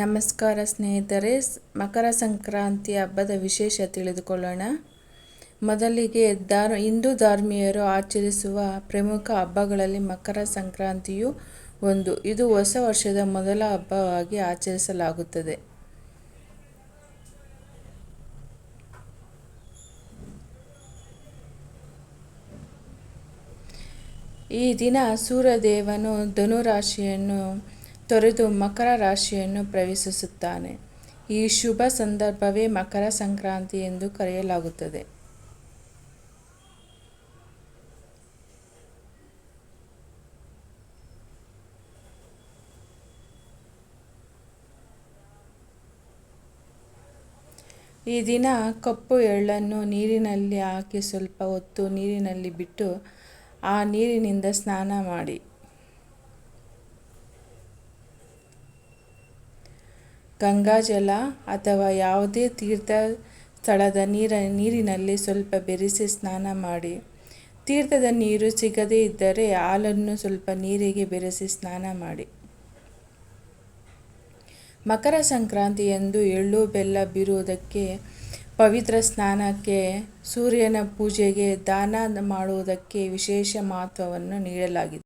ನಮಸ್ಕಾರ ಸ್ನೇಹಿತರೆ, ಮಕರ ಸಂಕ್ರಾಂತಿ ಹಬ್ಬದ ವಿಶೇಷ ತಿಳಿದುಕೊಳ್ಳೋಣ. ಮೊದಲಿಗೆ ದಾರ್ ಹಿಂದೂ ಧಾರ್ಮೀಯರು ಆಚರಿಸುವ ಪ್ರಮುಖ ಹಬ್ಬಗಳಲ್ಲಿ ಮಕರ ಸಂಕ್ರಾಂತಿಯು ಒಂದು. ಇದು ಹೊಸ ವರ್ಷದ ಮೊದಲ ಹಬ್ಬವಾಗಿ ಆಚರಿಸಲಾಗುತ್ತದೆ. ಈ ದಿನ ಸೂರ್ಯದೇವನು ಧನುರಾಶಿಯನ್ನು ತೊರೆದು ಮಕರ ರಾಶಿಯನ್ನು ಪ್ರವೇಶಿಸುತ್ತಾನೆ. ಈ ಶುಭ ಸಂದರ್ಭವೇ ಮಕರ ಸಂಕ್ರಾಂತಿ ಎಂದು ಕರೆಯಲಾಗುತ್ತದೆ. ಈ ದಿನ ಕಪ್ಪು ಎಳ್ಳನ್ನು ನೀರಿನಲ್ಲಿ ಹಾಕಿ ಸ್ವಲ್ಪ ಹೊತ್ತು ನೀರಿನಲ್ಲಿ ಬಿಟ್ಟು ಆ ನೀರಿನಿಂದ ಸ್ನಾನ ಮಾಡಿ. ಗಂಗಾಜಲ ಅಥವಾ ಯಾವುದೇ ತೀರ್ಥ ಸ್ಥಳದ ನೀರ, ನೀರಿನಲ್ಲಿ ಸ್ವಲ್ಪ ಬೆರೆಸಿ ಸ್ನಾನ ಮಾಡಿ. ತೀರ್ಥದ ನೀರು ಸಿಗದೇ ಇದ್ದರೆ ಹಾಲನ್ನು ಸ್ವಲ್ಪ ನೀರಿಗೆ ಬೆರೆಸಿ ಸ್ನಾನ ಮಾಡಿ. ಮಕರ ಸಂಕ್ರಾಂತಿಯಂದು ಎಳ್ಳು ಬೆಲ್ಲ ಬೀರುವುದಕ್ಕೆ ಪವಿತ್ರ ಸ್ನಾನಕ್ಕೆ ಸೂರ್ಯನ ಪೂಜೆಗೆ ದಾನ ಮಾಡುವುದಕ್ಕೆ ವಿಶೇಷ ಮಹತ್ವವನ್ನು ನೀಡಲಾಗಿದೆ.